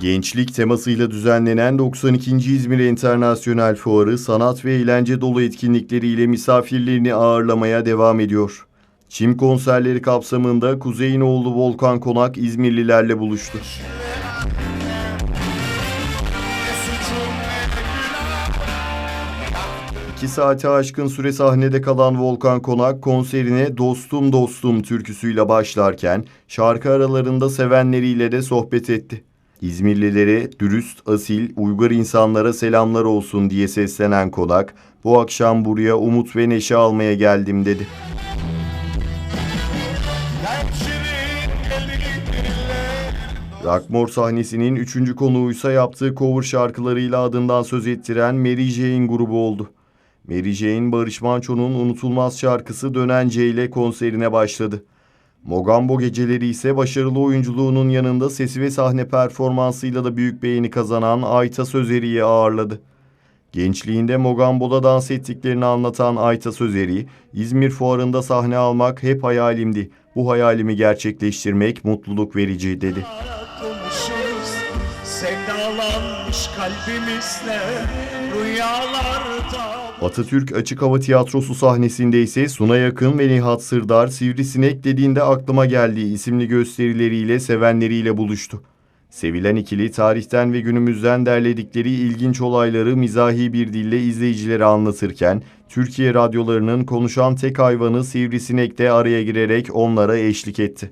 Gençlik temasıyla düzenlenen 92. İzmir Enternasyonel Fuarı sanat ve eğlence dolu etkinlikleriyle misafirlerini ağırlamaya devam ediyor. Çim konserleri kapsamında Kuzeyinoğlu Volkan Konak İzmirlilerle buluştu. İki saate aşkın süre sahnede kalan Volkan Konak konserine Dostum Dostum türküsüyle başlarken şarkı aralarında sevenleriyle de sohbet etti. İzmirlilere dürüst, asil, uygar insanlara selamlar olsun diye seslenen Konak, bu akşam buraya umut ve neşe almaya geldim dedi. Rockmore sahnesinin üçüncü konuğuysa yaptığı cover şarkılarıyla adından söz ettiren Mary Jane grubu oldu. Mary Jane, Barış Manço'nun unutulmaz şarkısı Dönence ile konserine başladı. Mogambo geceleri ise başarılı oyunculuğunun yanında sesi ve sahne performansıyla da büyük beğeni kazanan Ayta Sözeri'yi ağırladı. Gençliğinde Mogambo'da dans ettiklerini anlatan Ayta Sözeri, İzmir Fuarı'nda sahne almak hep hayalimdi. Bu hayalimi gerçekleştirmek mutluluk verici dedi. Sevdalanmış kalbimizle rüyalarda Atatürk Açık Hava Tiyatrosu sahnesinde ise Suna Yakın ve Nihat Sırdar Sivrisinek dediğinde aklıma geldiği isimli gösterileriyle sevenleriyle buluştu. Sevilen ikili tarihten ve günümüzden derledikleri ilginç olayları mizahi bir dille izleyicilere anlatırken Türkiye radyolarının konuşan tek hayvanı Sivrisinek de araya girerek onlara eşlik etti.